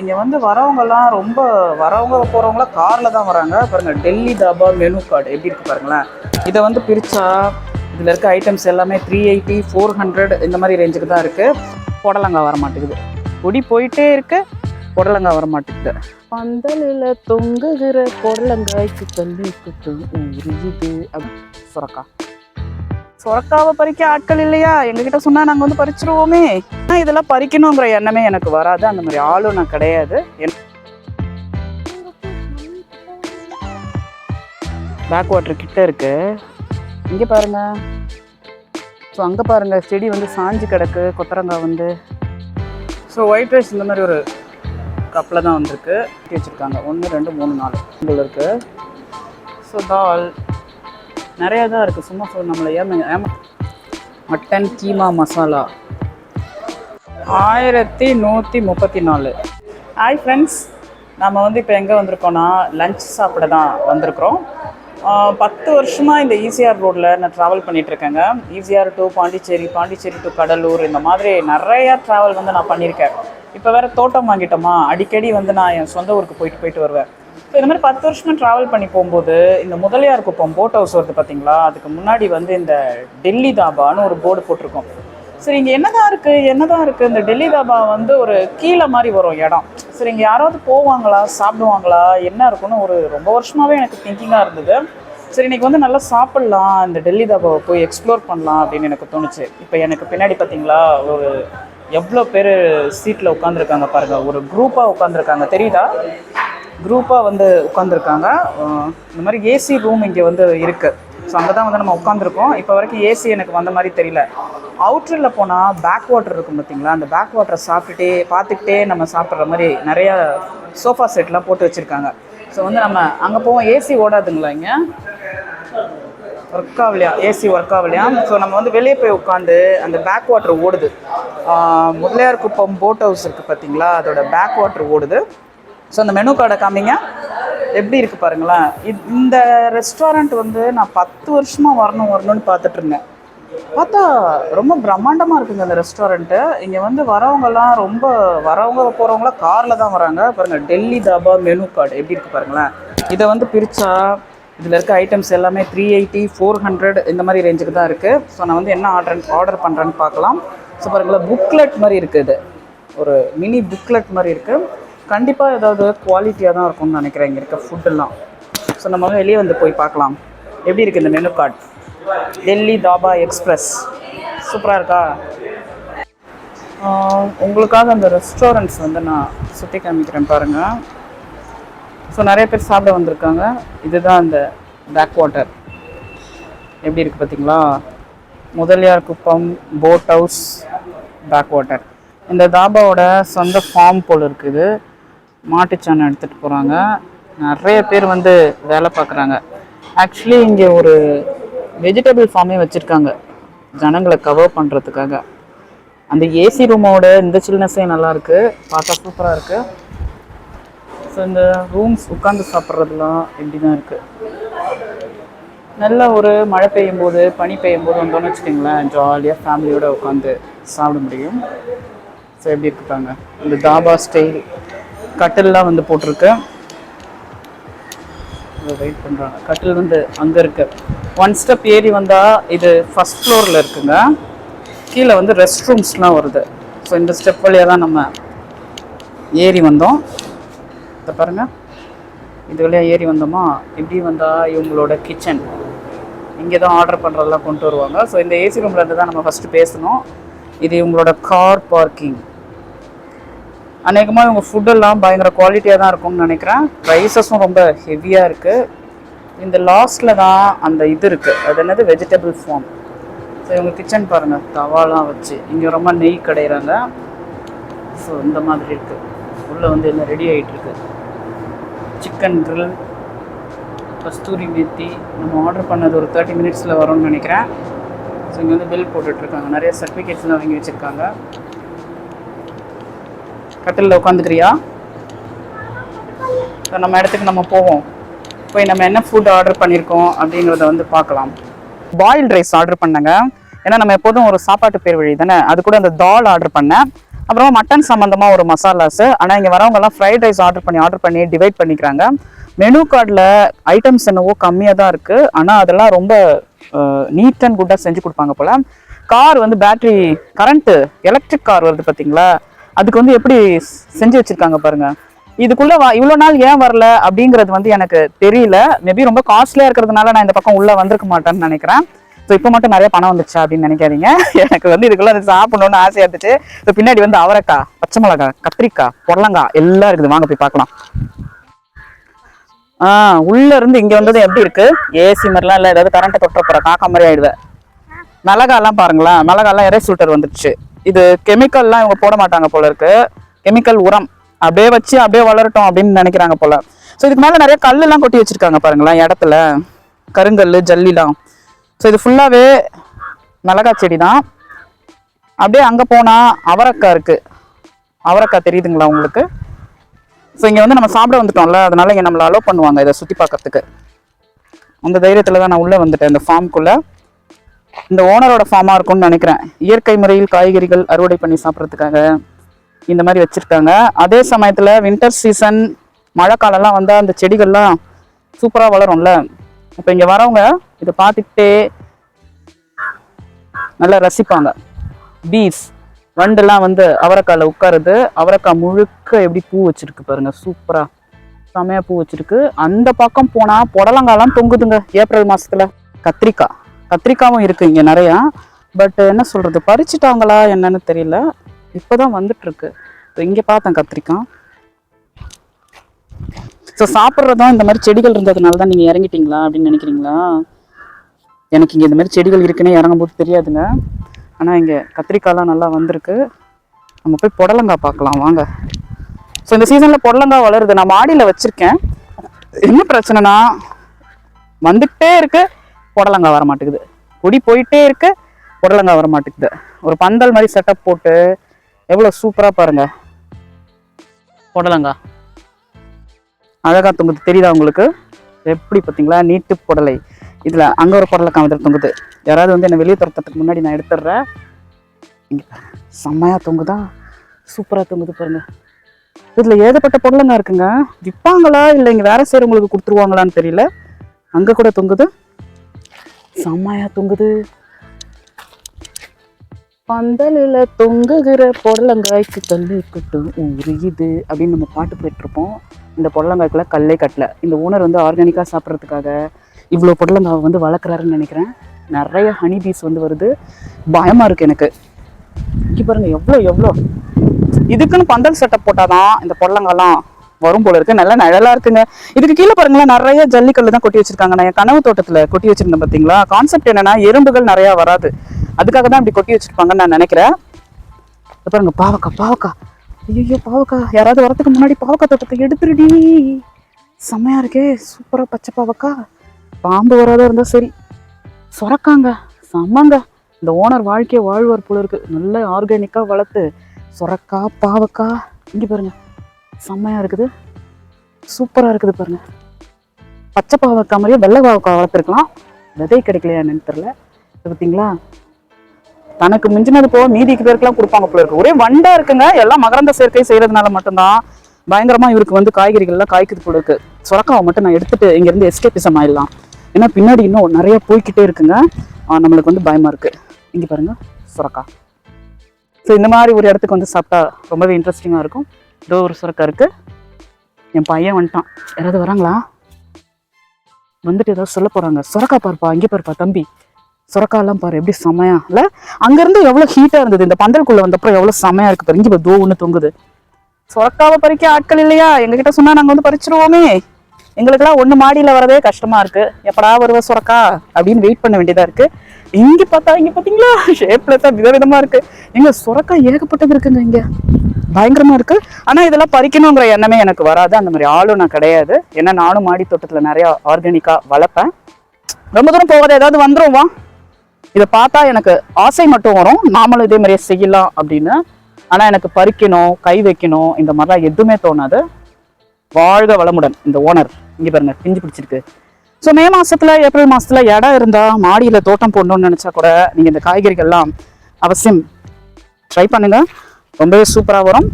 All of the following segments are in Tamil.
இங்கே வந்து வரவங்கலாம் ரொம்ப வரவங்க போகிறவங்களாம் காரில் தான் வராங்க. பாருங்கள் டெல்லி தாபா மெனு கார்டு எப்படி இருக்குது பாருங்களேன். இதை வந்து பிரித்தா இதில் இருக்க ஐட்டம்ஸ் எல்லாமே த்ரீ எயிட்டி ஃபோர் ஹண்ட்ரட் இந்த மாதிரி ரேஞ்சுக்கு தான் இருக்குது புடலங்காய் வர மாட்டேங்குது. பொடி போயிட்டே இருக்கு புடலங்காய் வர மாட்டேங்குது. பந்தலில் தொங்குகிற புடலங்காய்க்கு தள்ளி குத்தும் உருகுது சுரக்கா. சுரக்காவை பறிக்க ஆட்கள் இல்லையா? எங்ககிட்ட சொன்னா நாங்க வந்து பறிச்சிருவோமே. ஆனா இதெல்லாம் பறிக்கணுங்கிற எண்ணமே எனக்கு வராது. அந்த மாதிரி ஆளும் நான் கிடையாது. பேக் வாட்டர் கிட்ட இருக்கு. இங்க பாருங்க. ஸோ அங்கே பாருங்க. செடி வந்து சாஞ்சு கிடக்கு. கொத்தரங்காய் வந்து. ஸோ ஒயிட் ரைஸ் இந்த மாதிரி ஒரு கப்பில் தான் வந்திருக்கு. வச்சுருக்காங்க. ஒன்று ரெண்டு மூணு நாலு. இதில் இருக்குது ஸோ தால் நிறைய தான் இருக்குது சும்மா சொல்ல நம்மளை ஏமா ஏமா மட்டன் கீமா மசாலா. ஆயிரத்தி நூற்றி முப்பத்தி நாலு ஹாய் ஃப்ரெண்ட்ஸ் நம்ம வந்து இப்போ எங்கே வந்திருக்கோன்னா லஞ்ச் சாப்பிட தான் வந்திருக்கிறோம். பத்து வருஷமாக இந்த ஈசிஆர் ரோட்டில் நான் travel பண்ணிகிட்ருக்கேங்க ECR to Pondicherry Pondicherry to Cuddalore இந்த மாதிரி நிறையா ட்ராவல் வந்து நான் பண்ணியிருக்கேன். இப்போ வேறு தோட்டம் வாங்கிட்டோமா? அடிக்கடி வந்து நான் என் சொந்த ஊருக்கு போயிட்டு போயிட்டு வருவேன். ஸோ இந்த மாதிரி பத்து வருஷமாக ட்ராவல் பண்ணி போகும்போது இந்த முதலியார் குப்பம் போட் ஹவுஸ் வருது பார்த்தீங்களா அதுக்கு முன்னாடி வந்து இந்த டெல்லி தாபான்னு ஒரு போர்டு போட்டிருக்கோம். சரி இங்கே என்னதான் இருக்குது என்னதான் இருக்குது இந்த டெல்லி தாபா வந்து ஒரு கீழே மாதிரி வரும் இடம். சரி இங்கே யாராவது போவாங்களா? சாப்பிடுவாங்களா? என்ன இருக்குன்னு ஒரு ரொம்ப வருஷமாகவே எனக்கு திங்கிங்காக இருந்தது. சரி இன்னைக்கு வந்து நல்லா சாப்பிட்லாம் இந்த டெல்லி தாபாவை போய் எக்ஸ்ப்ளோர் பண்ணலாம் அப்படின்னு எனக்கு தோணுச்சு. இப்போ எனக்கு பின்னாடி பார்த்தீங்களா ஒரு எவ்வளோ பேர் சீட்டில் உட்காந்துருக்காங்க பாருங்கள் ஒரு குரூப்பாக உட்காந்துருக்காங்க தெரியுதா? குரூப்பாக வந்து உட்காந்துருக்காங்க இந்த மாதிரி ஏசி ரூம் இங்கே வந்து இருக்குது ஸோ அங்கே தான் வந்து நம்ம உட்காந்துருக்கோம் இப்போ வரைக்கும் ஏசி எனக்கு வந்த மாதிரி தெரியல. அவுட்டரில் போனால் பேக் வாட்டர் இருக்கும் பார்த்தீங்களா அந்த பேக் வாட்டரை சாப்பிட்டுட்டே பார்த்துக்கிட்டே நம்ம சாப்பிட்ற மாதிரி நிறையா சோஃபா செட்லாம் போட்டு வச்சுருக்காங்க. ஸோ வந்து நம்ம அங்கே போவோம். ஏசி ஓடாதுங்களா இங்கே? ஒர்க் ஆகலையா? ஏசி ஒர்க் ஆகலையா? ஸோ நம்ம வந்து வெளியே போய் உட்காந்து அந்த பேக் வாட்டர் ஓடுது. முதலியார் குப்பம் போட் ஹவுஸ் இருக்குது பார்த்தீங்களா அதோட பேக் வாட்டர் ஓடுது. ஸோ அந்த மெனு கார்டை காமிங்க. எப்படி இருக்குது பாருங்களேன். இந்த ரெஸ்டாரண்ட் வந்து நான் பத்து வருஷமாக வரணும் வரணும்னு பார்த்துட்டு இருந்தேன். பார்த்தா ரொம்ப பிரம்மாண்டமாக இருக்குங்க அந்த ரெஸ்டாரண்ட்டு இங்கே வந்து வரவங்கலாம் ரொம்ப வரவங்க போகிறவங்களாம் காரில் தான் வராங்க. பாருங்கள் டெல்லி தாபா மெனு கார்டு எப்படி இருக்குது பாருங்களேன். இதை வந்து பிரித்தா இதில் இருக்க ஐட்டம்ஸ் எல்லாமே த்ரீ எயிட்டி ஃபோர் ஹண்ட்ரட் இந்த மாதிரி ரேஞ்சுக்கு தான் இருக்குது ஸோ நான் வந்து என்ன ஆர்டர் ஆர்டர் பண்ணுறேன்னு பார்க்கலாம். ஸோ பாருங்களேன் புக்லெட் மாதிரி இருக்குது இது. ஒரு மினி புக்லெட் மாதிரி இருக்குது கண்டிப்பாக ஏதாவது குவாலிட்டியாக தான் இருக்கும்னு நினைக்கிறேன் இங்கே இருக்க ஃபுட்டெல்லாம் ஸோ நம்ம வெளியே வந்து போய் பார்க்கலாம். எப்படி இருக்குது இந்த menu card Delhi Dhaba express. சூப்பராக இருக்கா? உங்களுக்காக அந்த ரெஸ்டாரண்ட்ஸ் வந்து நான் சுற்றி காமிக்கிறேன் பாருங்கள் ஸோ நிறைய பேர் சாப்பிட வந்திருக்காங்க. இதுதான் அந்த பேக் வாட்டர் எப்படி இருக்குது பார்த்தீங்களா Mudaliar Kuppam boat house backwater இந்த தாபாவோட சொந்த ஃபார்ம் போல் இருக்குது. மாட்டுச்சாணம் எடுத்துகிட்டு போகிறாங்க நிறைய பேர் வந்து வேலை பார்க்குறாங்க. ஆக்சுவலி இங்கே ஒரு வெஜிடபிள் ஃபார்மே வச்சுருக்காங்க. ஜனங்களை கவர் பண்ணுறதுக்காக அந்த ஏசி ரூமோட இந்த சில்னஸே நல்லாயிருக்கு பார்த்தா சூப்பராக இருக்குது ஸோ இந்த ரூம்ஸ் உட்காந்து சாப்பிட்றதுலாம் இப்படி தான் இருக்குது நல்ல ஒரு மழை பெய்யும் போது பனி பெய்யும் போது வந்தோம்னு வச்சுக்கோங்களேன் ஜாலியாக ஃபேமிலியோடு உட்காந்து சாப்பிட முடியும். ஸோ எப்படி இருக்காங்க? இந்த தாபா ஸ்டைல் கட்டில்லாம் வந்து போட்டிருக்கு. வெயிட் பண்ணுறாங்க கட்டில் வந்து அங்கே இருக்கு. ஒன் ஸ்டெப் ஏறி வந்தால் இது ஃபஸ்ட் ஃப்ளோரில் இருக்குங்க. கீழே வந்து ரெஸ்ட் ரூம்ஸ்லாம் வருது. ஸோ இந்த ஸ்டெப் வழியாக தான் நம்ம ஏறி வந்தோம். இதை பாருங்கள் இது வழியாக ஏறி வந்தோமா? இப்படி வந்தால் இவங்களோட கிச்சன் இங்கே தான் ஆர்டர் பண்ணுறதெல்லாம் கொண்டு வருவாங்க. ஸோ இந்த ஏசி ரூமில் இருந்து தான் நம்ம ஃபஸ்ட்டு பேசணும். இது இவங்களோட கார் பார்க்கிங் அநேகமாக இவங்க ஃபுட்டெல்லாம் பயங்கர குவாலிட்டியாக தான் இருக்கும்னு நினைக்கிறேன். ப்ரைஸஸும் ரொம்ப ஹெவியாக இருக்குது இந்த லாஸ்ட்டில் தான் அந்த இது இருக்குது அது என்னது? வெஜிடபிள் ஃபார்ம் ஸோ இவங்க கிச்சன் பாருங்கள் தவாலாம் வச்சு. இங்கே ரொம்ப நெய் கிடையிறாங்க. ஸோ இந்த மாதிரி இருக்குது உள்ளே வந்து என்ன ரெடி ஆகிட்டுருக்கு சிக்கன் grill கஸ்தூரி மேத்தி. நம்ம ஆர்டர் பண்ணது ஒரு தேர்ட்டி மினிட்ஸில் வரும்னு நினைக்கிறேன். ஸோ இங்கே வந்து பில் போட்டுட்ருக்காங்க நிறைய சர்டிஃபிகேட்ஸ்லாம் வாங்கி வச்சுருக்காங்க. கட்டிலில் உட்காந்துக்கிறியா? ஸோ நம்ம இடத்துக்கு நம்ம போவோம். போய் நம்ம என்ன ஃபுட் ஆர்டர் பண்ணியிருக்கோம் அப்படிங்கிறத வந்து பார்க்கலாம். பாயில்ட் ரைஸ் ஆர்டர் பண்ணேங்க. ஏன்னா நம்ம எப்போதும் ஒரு சாப்பாட்டு பேர் வழி தானே? அது கூட அந்த தால் ஆர்டர் பண்ணேன். அப்புறமா மட்டன் சம்மந்தமாக ஒரு மசாலாஸ். ஆனால் இங்கே வரவங்கெல்லாம் ஃப்ரைட் ரைஸ் ஆர்டர் பண்ணி ஆர்டர் பண்ணி டிவைட் பண்ணிக்கிறாங்க. மெனு கார்டில் ஐட்டம்ஸ் என்னவோ கம்மியாக தான் இருக்குது ஆனால் அதெல்லாம் ரொம்ப நீட் அண்ட் குட்டாக செஞ்சு கொடுப்பாங்க போல். கார் வந்து பேட்டரி கரண்ட்டு எலக்ட்ரிக் கார் வருது பார்த்தீங்களா? அதுக்கு வந்து எப்படி செஞ்சு வச்சிருக்காங்க பாருங்க. இதுக்குள்ள வா இவ்வளோ நாள் ஏன் வரல அப்படிங்கிறது வந்து எனக்கு தெரியல. மேபி ரொம்ப காஸ்ட்லியாக இருக்கிறதுனால நான் இந்த பக்கம் உள்ள வந்திருக்க மாட்டேன்னு நினைக்கிறேன். ஸோ இப்போ மட்டும் நிறைய பணம் வந்துச்சா அப்படின்னு நினைக்காதீங்க. எனக்கு வந்து இதுக்குள்ள சாப்பிடணும்னு ஆசையா இருந்துச்சு ஸோ பின்னாடி வந்து அவரைக்காய் பச்சை மிளகாய் கத்திரிக்காய் புடலங்காய் எல்லாம் இருக்குது. வாங்க போய் பார்க்கலாம். ஆ உள்ள இருந்து இங்க வந்தது எப்படி இருக்கு? ஏசி மாதிரிலாம் இல்லை ஏதாவது கரண்ட்டை தொட்ட போற காக்கா மாதிரி ஆயிடுவேன் மிளகாலாம் பாருங்களேன் மிளகாலாம் எரே சூட்டர் வந்துடுச்சு இது கெமிக்கல்லாம் இவங்க போட மாட்டாங்க போல இருக்கு. கெமிக்கல் உரம். அப்படியே வச்சு அப்படியே வளரட்டும் அப்படின்னு நினைக்கிறாங்க போல. ஸோ இதுக்கு மேலே நிறைய கல்லுலாம் கொட்டி வச்சிருக்காங்க பாருங்களேன் இடத்துல. கருங்கல் ஜல்லிலாம். ஸோ இது ஃபுல்லாகவே மிளகாய் செடி தான் அப்படியே அங்கே போனால் அவரக்காய் இருக்குது அவரைக்காய் தெரியுதுங்களா உங்களுக்கு? ஸோ இங்கே வந்து நம்ம சாப்பிட வந்துட்டோம்ல அதனால இங்கே நம்மளை அலோவ் பண்ணுவாங்க இதை சுற்றி பார்க்கறதுக்கு. அந்த தைரியத்தில் தான் நான் உள்ளே வந்துட்டேன் இந்த ஃபார்ம்குள்ளே இந்த ஓனரோட ஃபார்மாக இருக்கும்னு நினைக்கிறேன். இயற்கை முறையில் காய்கறிகள் அறுவடை பண்ணி சாப்பிட்றதுக்காக இந்த மாதிரி வச்சுருக்காங்க. அதே சமயத்தில் வின்டர் சீசன் மழை காலம்லாம் வந்தால் அந்த செடிகள்லாம் சூப்பராக வளரும்ல. இப்போ இங்கே வரவங்க இதை பார்த்துக்கிட்டே நல்லா ரசிப்பாங்க. பீஸ் வண்டெல்லாம் வந்து அவரைக்காயில் உட்காருது. அவரைக்காய் முழுக்க எப்படி பூ வச்சுருக்கு பாருங்க சூப்பராக செமையா பூ வச்சுருக்கு. அந்த பக்கம் போனால் புடலங்காலாம் தொங்குதுங்க ஏப்ரல் மாதத்தில் கத்திரிக்காய். கத்திரிக்காவும் இருக்குது இங்கே நிறையா. பட் என்ன சொல்கிறது பறிச்சுட்டாங்களா என்னன்னு தெரியல. இப்போ தான் வந்துட்டுருக்கு. இப்போ இங்கே பார்த்தேன் கத்திரிக்காய். ஸோ சாப்பிட்றதும் இந்த மாதிரி செடிகள் இருந்ததுனால தான் நீங்கள் இறங்கிட்டீங்களா அப்படின்னு நினைக்கிறீங்களா? எனக்கு இங்கே இந்த மாதிரி செடிகள் இருக்குன்னே இறங்கும்போது தெரியாதுங்க. ஆனால் இங்கே கத்திரிக்காய்லாம் நல்லா வந்திருக்கு. நம்ம போய் புடலங்காய் பார்க்கலாம் வாங்க. ஸோ இந்த சீசனில் புடலங்காய் வளருது. நான் மாடியில் வச்சுருக்கேன். என்ன பிரச்சனைனா வந்துக்கிட்டே இருக்கு. புடலங்காய் வர மாட்டேங்குது. கொடி போயிட்டே இருக்கு புடலங்காய் வர மாட்டேங்குது. ஒரு பந்தல் மாதிரி செட்டப் போட்டு எவ்வளோ சூப்பராக பாருங்க. புடலங்காய். அழகா தொங்குது. தெரியுதா உங்களுக்கு? எப்படி பார்த்தீங்களா? நீட்டு புடலை. இதில் அங்கே ஒரு புடலை காமத்தில் தொங்குது. யாராவது வந்து என்னை வெளியே துரத்துறதுக்கு முன்னாடி நான் எடுத்துடுறேன். இங்கே செம்மையாக தொங்குதா? சூப்பராக தொங்குது பாருங்க. இதில் ஏகப்பட்ட புடலங்கா இருக்குங்க. விற்பாங்களா இல்லை இங்கே வேறு செய்கிறவங்களுக்கு கொடுத்துருவாங்களான்னு தெரியல. அங்கே கூட தொங்குது. செம்மையா தொங்குது. பந்தலில் தொங்குகிற புடலங்காய்க்கு கல்லு கட்டும் உரியுது அப்படின்னு நம்ம பாட்டு போயிட்டுருப்போம் இந்த பொடலங்காய்க்குலாம் கல்லே கட்டல. இந்த ஓனர் வந்து ஆர்கானிக்காக சாப்பிட்றதுக்காக இவ்வளோ புடலங்காவை வந்து வளர்க்குறாருன்னு நினைக்கிறேன். நிறைய ஹனி பீஸ் வந்து வருது. பயமாக இருக்குது எனக்கு. இங்கே பாருங்கள் எவ்வளோ எவ்வளோ இதுக்குன்னு பந்தல் செட்டப் போட்டாதான் இந்த புடலங்காலாம் வரும் போல இருக்கு. நல்லா நிழலா இருக்குங்க. இதுக்கு கீழே பாருங்களேன் நிறைய ஜல்லிக்கல் தான் கொட்டி வச்சிருக்காங்க. நான் என் கனவு தோட்டத்துல கொட்டி வச்சிருந்தேன் பாத்தீங்களா? கான்செப்ட் என்னன்னா எறும்புகள் நிறைய வராது. அதுக்காக தான் இப்படி கொட்டி வச்சிருப்பாங்கன்னு நான் நினைக்கிறேன். பாருங்க பாவக்கா பாவக்கா ஐயோ பாவக்கா யாராவது வரதுக்கு முன்னாடி பாவக்கா தோட்டத்தை எடுத்துருடி. செம்மையா இருக்கே. சூப்பரா பச்சை பாவக்கா பாம்பு வராத இருந்தா சரி. சொரக்காங்க செம்மங்க. இந்த ஓனர் வாழ்க்கையை வாழ்வார் போல இருக்கு. நல்ல ஆர்கானிக்கா வளர்த்து சொரக்கா பாவக்கா இங்க பாருங்க. செம்மையாக இருக்குது. சூப்பராக இருக்குது பாருங்க. பச்சை பாவக்காய் மாதிரியே வெள்ளை பாவக்காய் வளர்த்துருக்கலாம். விதை கிடைக்கலையா என்னன்னு பார்த்தீங்களா தனக்கு மிஞ்சினது போக மீதிக்கு பேருக்குலாம் கொடுப்பாங்க போல இருக்கு. ஒரே வண்டா இருக்குங்க. எல்லாம் மகரந்த சேர்க்கை செய்யறதுனால மட்டும்தான். பயங்கரமா இவருக்கு வந்து காய்கறிகள்லாம் காய்க்குது போல இருக்கு. சுரக்காவை மட்டும் நான் எடுத்துட்டு இங்கேருந்து எஸ்கேபிசம் ஆயிடலாம். ஏன்னா பின்னாடி இன்னும் நிறைய போய்க்கிட்டே இருக்குங்க. நம்மளுக்கு வந்து பயமா இருக்கு. இங்க பாருங்க சுரக்கா. ஸோ இந்த மாதிரி ஒரு இடத்துக்கு வந்து சாப்பிட்டா ரொம்பவே இன்ட்ரெஸ்டிங்காக இருக்கும். இதோ ஒரு சுரக்கா இருக்கு. என் பையன் வந்துட்டான். யாராவது வராங்களா? வந்துட்டு ஏதாவது சொல்ல போறாங்க. சுரக்கா பாருப்பா அங்கே பாருப்பா தம்பி. சுரக்காலாம் பாரு எப்படி செமையா. இல்லை? அங்கேருந்து எவ்வளோ ஹீட்டாக இருந்தது. இந்த பந்தலுக்குள்ள வந்தப்பறம் எவ்வளோ செமையா இருக்கு பாரு. இங்கே இப்போ தோ ஒன்று தொங்குது. சுரக்காவை பறிக்க ஆட்கள் இல்லையா? எங்ககிட்ட சொன்னால் நாங்கள் வந்து பறிச்சிருவோமே. எங்களுக்கெல்லாம் ஒன்று மாடியில் வரதே கஷ்டமாக இருக்கு. எப்படா வருவ சுரக்கா? அப்படின்னு வெயிட் பண்ண வேண்டியதாக இருக்கு. இங்கே பார்த்தா இங்கே பார்த்தீங்களா? ஷேப்ல தான் விதவிதமா இருக்கு. எங்க சுரக்கா ஏகப்பட்டது இருக்குங்க இங்கே. பயங்கரமாக இருக்குது ஆனால் இதெல்லாம் பறிக்கணுங்கிற எண்ணமே எனக்கு வராது. அந்த மாதிரி ஆளும் நான் கிடையாது. ஏன்னா நானும் மாடி தோட்டத்தில் நிறையா ஆர்கானிக்காக வளர்ப்பேன். ரொம்ப தூரம் போகாத ஏதாவது வந்துரும் வா. இதை பார்த்தா எனக்கு ஆசை மட்டும் வரும். நாமளும் இதே மாதிரியே செய்யலாம் அப்படின்னு. ஆனால் எனக்கு பறிக்கணும் கை வைக்கணும் இந்த மாதிரிலாம் எதுவுமே தோணாது. வாழ்க வளமுடன் இந்த ஓனர். இங்கே பாருங்க பிஞ்சு பிடிச்சிருக்கு. ஸோ மே மாதத்தில் ஏப்ரல் மாதத்தில் இடம் இருந்தால் மாடியில் தோட்டம் போடணும்னு நினச்சா கூட நீங்கள் இந்த காய்கறிகள்லாம் அவசியம். ட்ரை பண்ணுங்கள் ரொம்பவே சூப்பராக வரும்.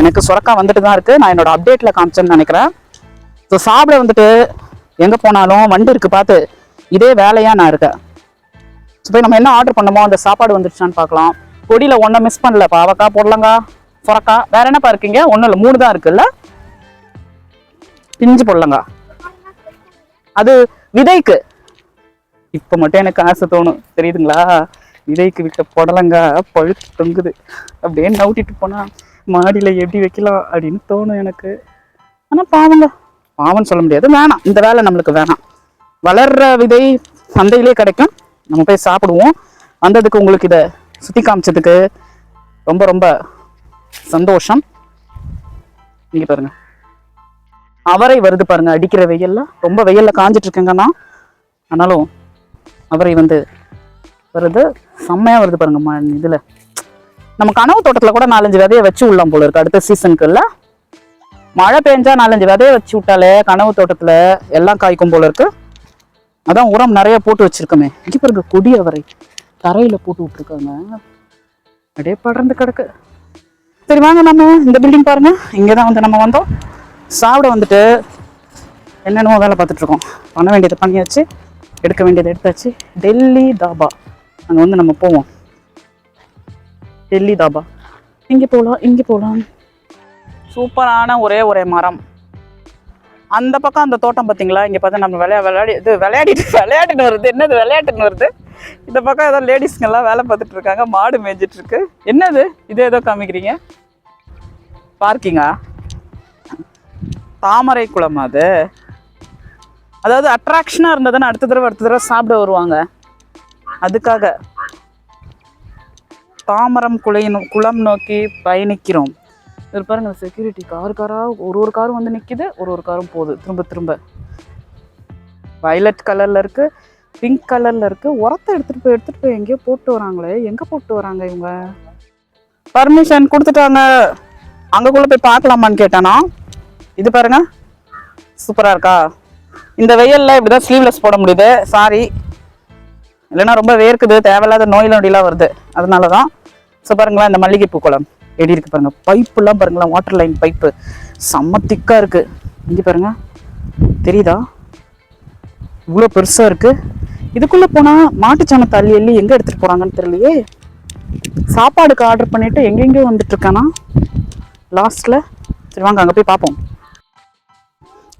எனக்கு சுரக்கா வந்துட்டு தான் இருக்குது நான் என்னோடய அப்டேட்டில் காமிச்சேன்னு நினைக்கிறேன். ஸோ சாப்பிட வந்துட்டு எங்கே போனாலும் வண்டி இருக்குது பார்த்து இதே வேலையாக நான் இருக்கேன். ஸோ போய் நம்ம என்ன ஆர்டர் பண்ணமோ அந்த சாப்பாடு வந்துடுச்சான்னு பார்க்கலாம். பொடியில் ஒன்றை மிஸ் பண்ணல. பாவக்காய் பொடலங்கா. சுரக்கா. வேற என்னப்பா இருக்கீங்க? ஒன்றும் இல்லை. மூணு தான் இருக்குல்ல? பிஞ்சு பொடலங்கா. அது விதைக்கு. இப்போ மட்டும் எனக்கு ஆசை தோணும். தெரியுதுங்களா? விதைக்கு விட்ட புடலங்காய் பழுத்து தொங்குது. அப்படியே நவுட்டிட்டு போனால் மாடியில் எப்படி வைக்கலாம் அப்படின்னு தோணும் எனக்கு. ஆனால் பாவங்க. பாவம்னு சொல்ல முடியாது. வேணாம். இந்த வேலை நம்மளுக்கு வேணாம். வளர்ற விதை சந்தையிலே கிடைக்கும். நம்ம போய் சாப்பிடுவோம். வந்ததுக்கு உங்களுக்கு இதை சுற்றி காமிச்சதுக்கு ரொம்ப ரொம்ப சந்தோஷம். நீங்கள் பாருங்க. அவரை வருது பாருங்கள் அடிக்கிற வெயிலில். ரொம்ப வெயிலில் காஞ்சிட்ருக்கேங்கன்னா ஆனாலும் அவரை வந்து வருது. செம்மையாக வருது பாருங்க இதில். நம்ம கனவு தோட்டத்தில் கூட நாலஞ்சு விதையை வச்சு விடலாம் போல இருக்குது அடுத்த சீசனுக்கு மழை பெஞ்சா நாலஞ்சு விதையை வச்சு விட்டாலே கனவு தோட்டத்தில் எல்லாம் காய்க்கும் போல இருக்கு. அதான் உரம் நிறைய போட்டு வச்சிருக்கோமே. இங்கே பாருங்க கொடி அவரை தரையில் போட்டு விட்ருக்காங்க அப்படியே படர்ந்து கிடக்கு. சரி வாங்க நம்ம இந்த பில்டிங் பாருங்க. இங்கே தான் வந்து நம்ம வந்தோம். சாப்பிட வந்துட்டு என்னென்னமோ வேலை பார்த்துட்ருக்கோம் பண்ண வேண்டியதை பண்ணியாச்சு. எடுக்க வேண்டியதை எடுத்தாச்சு. டெல்லி தாபா. அங்கே வந்து நம்ம போவோம். டெல்லி தாபா. இங்கே போகலாம் இங்கே போகலாம் சூப்பரான ஒரே ஒரே மரம். அந்த பக்கம் அந்த தோட்டம் பார்த்தீங்களா இங்கே பார்த்தா நம்ம விளையா விளையாடி இது விளையாடிட்டு விளையாட்டுன்னு வருது. என்னது விளையாட்டுன்னு வருது? இந்த பக்கம் ஏதோ லேடிஸ்ங்கெல்லாம் வேலை பார்த்துட்டு இருக்காங்க. மாடு மேய்ஞ்சிட்டு இருக்கு. என்னது? இது ஏதோ காமிக்கிறீங்க? பார்க்கிங்கா தாமரை குளம் அது. அதாவது அட்ராக்ஷனாக இருந்ததுன்னு அடுத்த தடவை அடுத்த தடவை சாப்பிட வருவாங்க. அதுக்காக தாமரம் குளையின் குளம் நோக்கி பயணிக்கிறோம். இது பாருங்க செக்யூரிட்டி கார் காராக ஒரு ஒரு காரும் வந்து நிற்கிது ஒரு ஒரு காரும் போகுது. திரும்ப திரும்ப. வயலட் கலரில் இருக்குது பிங்க் கலரில் இருக்குது உரத்தை எடுத்துகிட்டு போய் எடுத்துகிட்டு போய் எங்கேயோ போட்டு வராங்களே எங்கே போட்டு வராங்க இவங்க? பர்மிஷன் கொடுத்துட்டாங்க. அங்கேக்குள்ளே போய் பார்க்கலாமான்னு கேட்டானா? இது பாருங்க. சூப்பராக இருக்கா? இந்த வெயிலில் இப்படி தான் ஸ்லீவ்லெஸ் போட முடியுது. சாரி இல்லைன்னா ரொம்ப வேர்க்குது தேவையில்லாத நோய் நொடிலாம் வருது. அதனால தான் ஸோ பாருங்களேன் இந்த மல்லிகைப்பூ குளம். எடி இருக்கு பாருங்கள் பைப்புலாம் பாருங்களேன் வாட்டர் லைன் பைப்பு செம்ம திக்காக இருக்குது இங்கே பாருங்கள் தெரியுதா? இவ்வளோ பெருசாக இருக்குது இதுக்குள்ளே போனால் மாட்டுச்சாணத்தை அள்ளி அள்ளி எங்கே எடுத்துகிட்டு போகிறாங்கன்னு தெரியலையே. சாப்பாடுக்கு ஆர்டர் பண்ணிவிட்டு எங்கெங்கேயோ வந்துட்டு லாஸ்ட்டில் சரி வாங்க அங்கே போய் பார்ப்போம்.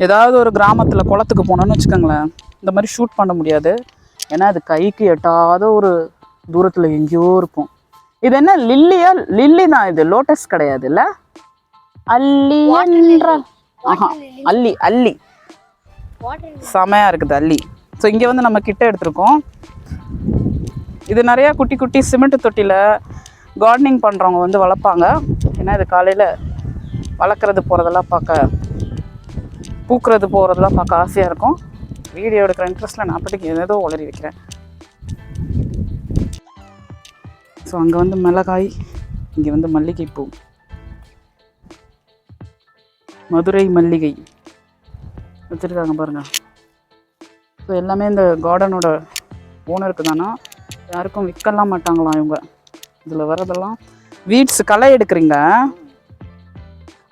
ஏதாவது ஒரு கிராமத்தில் குளத்துக்கு போனோம்னு வச்சுக்கோங்களேன் இந்த மாதிரி ஷூட் பண்ண முடியாது. ஏன்னா அது கைக்கு எட்டாத ஒரு தூரத்தில் எங்கேயோ இருக்கும் இது என்ன லில்லியா? லில்லி தான் இது. லோட்டஸ் கிடையாது இல்ல? அல்லி என்றால் ஆஹா அல்லி அல்லி. செமையா இருக்குது அல்லி. ஸோ இங்கே வந்து நம்ம கிட்ட எடுத்திருக்கோம். இது நிறைய குட்டி குட்டி சிமெண்ட் தொட்டியில் கார்டனிங் பண்ணுறவங்க வந்து வளர்ப்பாங்க. ஏன்னா இது காலையில் வளர்க்குறது போகிறதெல்லாம் பார்க்க பூக்கிறது போகிறதெல்லாம் பார்க்க ஆசையாக இருக்கும். வீடியோ எடுக்கிற இன்ட்ரெஸ்ட்டில் நான் பாட்டுக்கு ஏதோ உளறி வைக்கிறேன். ஸோ அங்கே வந்து மிளகாய் இங்கே வந்து மல்லிகைப்பூ. மதுரை மல்லிகை. வச்சுருக்காங்க பாருங்கள் ஸோ எல்லாமே இந்த கார்டனோட ஓனருக்கு தானா? யாருக்கும் விற்கலாம் மாட்டாங்களாம் இவங்க. இதில் வர்றதெல்லாம் வீட்ஸ் களை எடுக்கிறீங்க.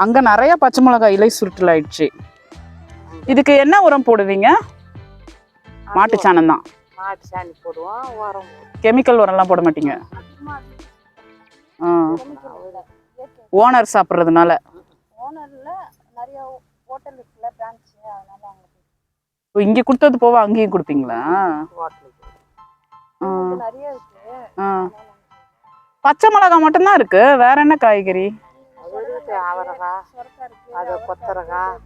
அங்கே நிறைய பச்சை மிளகாய் இலை சுருட்டல் ஆயிடுச்சு. இதுக்கு என்ன உரம் போடுவீங்க? மாட்டுச்சாணம் தான். மாட்டு சாணி போடுவோம் உரம் கெமிக்கல் உரம்லாம் போட மாட்டீங்க? ஆ. ஓனர் சாப்பிட்றதுனால. ஓனரில் நிறைய ஹோட்டல் இருக்குல்ல பிரான்ச்சு அதனால அவங்க இப்போ இங்கே கொடுத்தது போக அங்கேயும் கொடுப்பீங்களா? ஹோட்டலுக்கு ஆ. நிறைய இருக்கு. ஆ. பச்சை மிளகாய் மட்டும்தான் இருக்கு. வேற என்ன காய்கறி? அது கொத்தரக்காய்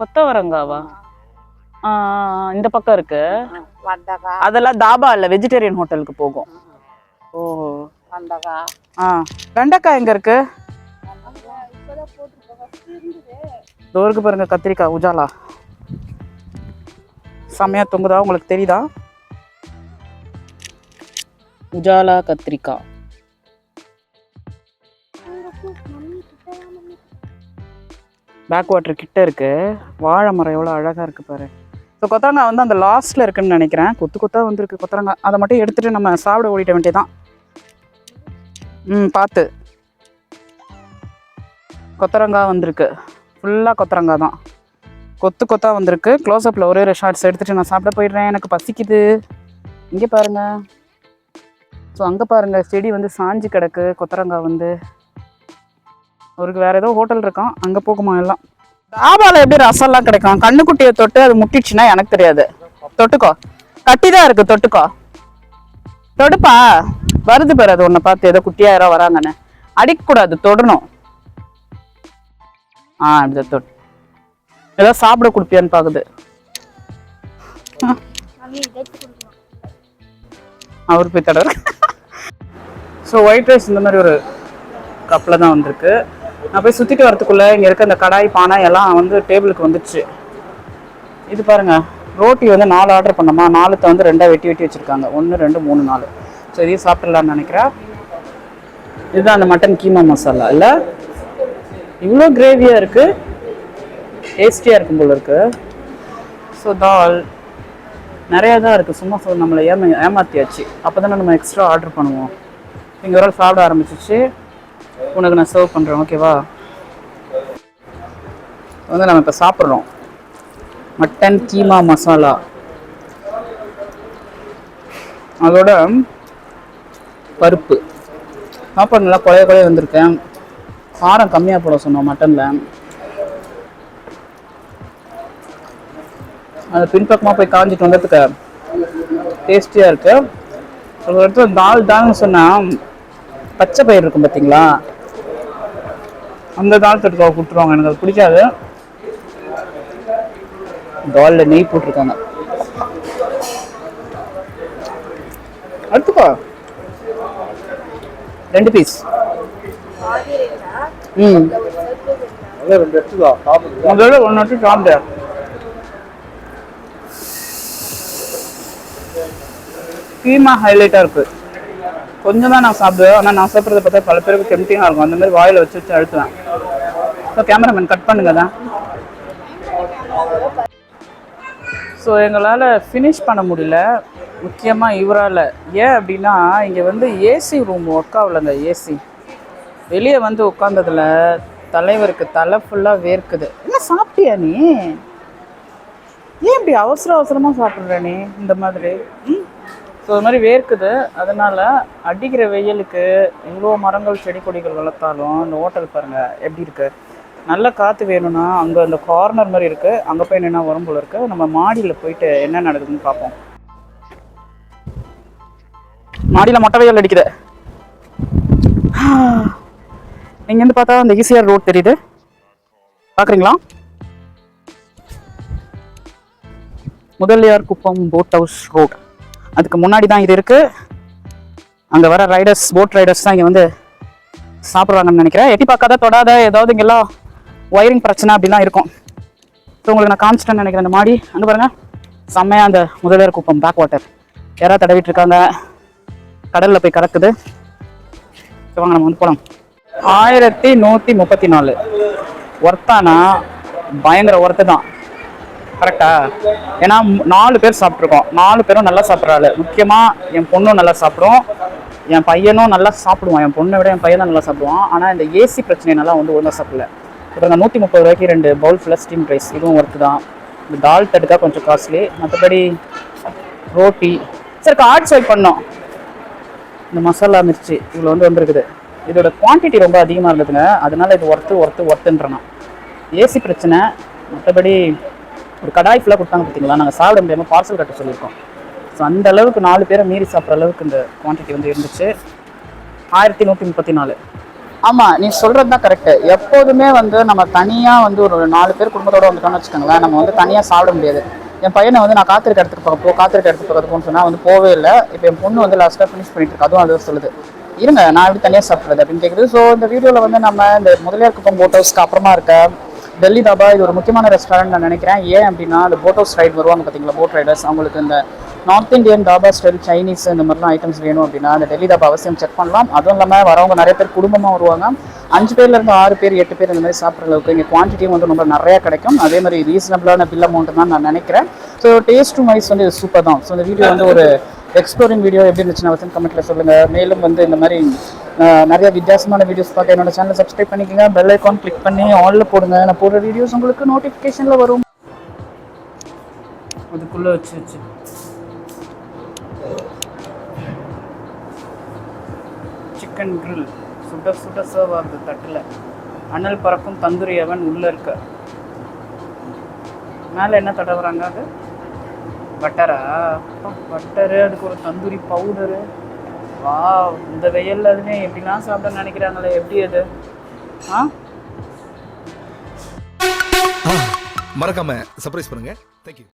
கொத்தவரங்காவா? இந்த பக்கம் இருக்கு. அதெல்லாம் தாபா இல்லை வெஜிடேரியன் ஹோட்டலுக்கு போகும். ஓ. ஆ. வெண்டைக்காய் எங்க இருக்கு? இதோ இருக்கு பாருங்க கத்திரிக்காய் உஜாலா. செம்மையா தொங்குதா? உங்களுக்கு தெரியுதா? உஜாலா கத்திரிக்காய். பேக் வாட்டர் கிட்ட இருக்கு. வாழை மரம் எவ்வளோ அழகா இருக்கு பாரு. ஸோ கொத்தரங்காய் வந்து அந்த லாஸ்ட்டில் இருக்குன்னு நினைக்கிறேன். கொத்து கொத்தாக வந்திருக்கு கொத்தரங்காய் அதை மட்டும் எடுத்துகிட்டு நம்ம சாப்பிட ஓடிட்ட வேண்டியதான் ம் பார்த்து. கொத்தரங்காய் வந்திருக்கு. ஃபுல்லாக கொத்தரங்காய் தான். கொத்து கொத்தா வந்திருக்கு. க்ளோஸ்அப்பில் ஒரே ஒரு ஷார்ட்ஸ் எடுத்துகிட்டு நான் சாப்பிட போயிடுறேன். எனக்கு பசிக்குது. இங்கே பாருங்கள் ஸோ அங்கே பாருங்கள் செடி வந்து சாஞ்சு கிடக்கு. கொத்தரங்காய் வந்து. அவருக்கு வேறு ஏதோ ஹோட்டல் இருக்கான் அங்கே போகுமா எல்லாம்? தாபால எப்படி ரசம்லாம் கிடைக்கும்? கண்ணுக்குட்டியை தொட்டு அது முட்டிடுச்சுன்னா எனக்கு தெரியாது. தொட்டுக்கோ. கட்டி தான் இருக்கு தொட்டுக்கோ. தொடுப்பா. வருது பாரு அது உன்னை பார்த்து. ஏதோ குட்டியா யாரோ வராங்கன்னு. அடிக்கக்கூடாது தொடணும். ஆ இப்படி தொட்டு ஏதோ சாப்பிட கொடுப்பியான்னு கொடுக்கணும். அவர் போய் தடவை. ஸோ ஒயிட் ரைஸ் இந்த மாதிரி ஒரு கப்பில் தான் வந்திருக்கு. நான் போய் சுற்றிட்டு வரத்துக்குள்ளே இங்கே இருக்க இந்த கடாய் பானை எல்லாம் வந்து டேபிளுக்கு வந்துடுச்சு இது பாருங்கள் ரோட்டி வந்து நாலு ஆர்டர் பண்ணோமா? நாலுத்தை வந்து ரெண்டாக வெட்டி வெட்டி வச்சுருக்காங்க. ஒன்று ரெண்டு மூணு நாலு. ஸோ இதையும் சாப்பிட்றலான்னு நினைக்கிறேன் இதுதான் அந்த மட்டன் கீமா மசாலா இல்லை? இவ்வளோ கிரேவியாக இருக்குது டேஸ்டியாக இருக்கும் போல இருக்குது ஸோ தால் நிறையா தான் இருக்குது சும்மா சொல் நம்மளை ஏமா ஏமாற்றியாச்சு அப்போ தானே நம்ம எக்ஸ்ட்ரா ஆர்டர் பண்ணுவோம். இங்கே ஒரு சாப்பிட ஆரம்பிச்சிச்சு. உனக்கு நான் சர்வ் பண்ணுறேன் ஓகேவா வந்து நம்ம இப்போ சாப்பிட்றோம் மட்டன் கீமா மசாலா அதோட பருப்பு. சாப்பாடு நல்லா குழைய குழைய வந்திருக்கேன். காரம் கம்மியாக போட சொன்னோம் மட்டனில் அது பின்பக்கமாக போய் காஞ்சிட்டு வந்ததுக்கு டேஸ்டியாக இருக்கு. ஒரு இடத்துல தால் தால்னு சொன்னால் பச்சை பயிர் இருக்கும் பார்த்தீங்களா? அந்த தால் தட்டுக்காவை கொடுத்துருவாங்க. எனக்கு அது பிடிக்காது. தாலில் நெய் போட்டிருக்காங்க. எடுத்துக்கோ ரெண்டு பீஸ் ம். அதோட ஒன்று மட்டும் சாப்பிட்டேன் கீமா ஹைலைட்டாக இருக்கு. கொஞ்சம் தான் நான் சாப்பிடுவேன். ஆனால் நான் சாப்பிட்றத பார்த்தா பல பேருக்கு டெம்டிங்காக இருக்கும். அந்த மாதிரி வாயில் வச்சு வச்சு அழுத்துவேன். ஸோ கேமராமேன் கட் பண்ணுங்க தான் ஸோ எங்களால் ஃபினிஷ் பண்ண முடியல. முக்கியமாக இவரால். ஏன் அப்படின்னா இங்கே வந்து ஏசி ரூம் ஒர்க் ஆகலைங்க ஏசி வெளியே வந்து உட்காந்ததுல தலைவருக்கு தலை ஃபுல்லாக வேர்க்குது. என்ன சாப்பிட்டியா நீ? ஏன் இப்படி அவசர அவசரமாக சாப்பிட்ற நீ? இந்த மாதிரி. ம்? ஸோ அது மாதிரி வேர்க்குது. அதனால் அடிக்கிற வெயிலுக்கு இவ்வளோ மரங்கள் செடி கொடிகள் வளர்த்தாலும் இந்த ஹோட்டல் பாருங்கள் எப்படி இருக்குது நல்ல காற்று வேணும்னா அங்கே அந்த கார்னர் மாதிரி இருக்குது அங்கே போய் என்னென்ன வரும் போல இருக்குது நம்ம மாடியில் போயிட்டு என்ன நடக்குதுன்னு பார்ப்போம் மாடியில் மொட்டை வெயில் அடிக்குது. இங்கேருந்து பார்த்தா அந்த ஈசிஆர் ரோட் தெரியுது. பார்க்குறீங்களா Mudaliar Kuppam boat house road அதுக்கு முன்னாடி தான் இது இருக்குது அங்கே வர ரைடர்ஸ் போட் ரைடர்ஸ் தான் இங்கே வந்து சாப்பிட்றாங்கன்னு நினைக்கிறேன். எட்டி பார்க்காத தொடாத ஏதாவது இங்கெல்லாம் ஒயரிங் பிரச்சனை அப்படிலாம் இருக்கும். ஸோ உங்களுக்கு நான் காமிச்சிட்டேன்னு நினைக்கிறேன் அந்த மாடி. அங்கே பாருங்கள் செம்மையாக அந்த முதலியார் குப்பம் பேக் வாட்டர் யாராவது தடவிட்டு இருக்காங்க. கடலில் போய் கடக்குது. ஸோ வாங்க நம்ம வந்து போகலாம் ஆயிரத்தி நூற்றி முப்பத்தி நாலு. ஒர்த்தானா? பயங்கர ஒர்த்து தான். கரெக்டா ஏன்னா நாலு பேர் சாப்பிட்ருக்கோம். நாலு பேரும் நல்லா சாப்பிட்றாள் முக்கியமாக என் பொண்ணும் நல்லா சாப்பிடும். என் பையனும் நல்லா சாப்பிடுவான். என் பொண்ணை விட என் பையன் தான் நல்லா சாப்பிடுவான். ஆனால் இந்த ஏசி பிரச்சனைனால வந்து ஒழுங்காக சாப்பிடல. இப்போ இந்த நூற்றி முப்பது ரூபாய்க்கு ரெண்டு பவுல் ஃபுல்லாக ஸ்டீம் ரைஸ் இதுவும் ஒர்த்து தான். இந்த தால் தடுக்கா கொஞ்சம் காஸ்ட்லி மற்றபடி ரோட்டி சரி கார்ட் ஸ்வைப் பண்ணோம். இந்த மசாலா மிர்ச்சி இவ்வளோ வந்து வந்திருக்குது. இதோட குவான்டிட்டி ரொம்ப அதிகமாக இருந்ததுங்க. அதனால இது ஒர்த்து ஒர்த்து ஒர்த்துன்றனா ஏசி பிரச்சனை. மற்றபடி ஒரு கடாய் ஃபுல்லாக கொடுத்தாங்க பார்த்தீங்களா நாங்கள் சாப்பிட முடியாமல் பார்சல் கட்ட சொல்லியிருக்கோம். ஸோ அந்த அளவுக்கு நாலு பேரை மீறி சாப்பிட்ற அளவுக்கு இந்த குவான்டிட்டி வந்து இருந்துச்சு. ஆயிரத்தி நூற்றி முப்பத்தி நாலு. ஆமாம் நீ சொல்கிறது தான் கரெக்டு எப்போதுமே வந்து நம்ம தனியாக வந்து ஒரு நாலு பேர் குடும்பத்தோட வந்துட்டோம்னு வச்சுக்கோங்களேன் நம்ம வந்து தனியாக சாப்பிட முடியாது. என் பையனை வந்து நான் காத்திருக்க இடத்துக்கு போக போ காத்திருக்க இடத்துக்கு போகிறதுக்குன்னு சொன்னால் வந்து போவே இல்லை. இப்போ என் பொண்ணு வந்து லாஸ்ட்டாக ஃபினிஷ் பண்ணிட்டு இருக்கு அதுவும் அது சொல்லுது. இருங்க நான் எப்படி தனியாக சாப்பிட்றது அப்படின்னு கேட்குது ஸோ இந்த வீடியோவில் வந்து நம்ம இந்த முதலியார் குப்பம் போட் ஹவுஸ்க்கு அப்புறமா இருக்க டெல்லி தாபா இது ஒரு முக்கியமான ரெஸ்டாரண்ட் நான் நினைக்கிறேன். ஏன் அப்படின்னா அந்த போட் ஹவுஸ் ரைட் வருவாங்க பார்த்தீங்களா? போட் ரைடர்ஸ் அவங்களுக்கு இந்த north Indian dhaba style Chinese இந்த மாதிரிலாம் ஐட்டம்ஸ் வேணும் அப்படின்னா அந்த டெல்லி தாபா அவசியம் செக் பண்ணலாம். அதுவும் இல்லாமல் வரவங்க நிறைய பேர் குடும்பமாக வருவாங்க. அஞ்சு பேர்லேருந்து ஆறு பேர் எட்டு பேர் இந்த மாதிரி சாப்பிட்ற அளவுக்கு இங்கே குவான்டிட்டியும் வந்து ரொம்ப நிறையா கிடைக்கும். அதே மாதிரி ரீசனபிளான பில் அமௌண்ட் தான் நான் நினைக்கிறேன். ஸோ டேஸ்ட் வைஸ் வந்து இது சூப்பர் தான். ஸோ இந்த வீடியோ வந்து ஒரு எக்ஸ்ப்ளோரிங் வீடியோ எப்படி இருந்துச்சுன்னா வந்து கமெண்ட்ல சொல்லுங்க. மேலும் வந்து இந்த மாதிரி நிறைய வித்தியாசமான வீடியோஸ் பார்க்க என்னோட சேனலை சப்ஸ்கிரைப் பண்ணிக்கோங்க. பெல் ஐக்கான் கிளிக் பண்ணி ஆல்ல போடுங்க. நான் போடுற வீடியோஸ் உங்களுக்கு நோட்டிஃபிகேஷனில் வரும். அதுக்குள்ளே வச்சு வச்சு. சிக்கன் கிரில் சுட சுட சர்வ் ஆகுது தட்டில். அனல் பறக்கும் தந்துரி அவன் உள்ளே இருக்க. மேலே என்ன தடவுறாங்க அது? பட்டரா? பட்டரு அதுக்கு ஒரு தந்தூரி பவுடரு வா இந்த வெயில் அதுலேயும் எப்படிலாம் சாப்பிட நினைக்கிறாங்களே எப்படி அது? ஆ? மறக்காம சர்ப்ரைஸ் பண்ணுங்க. தேங்க்யூ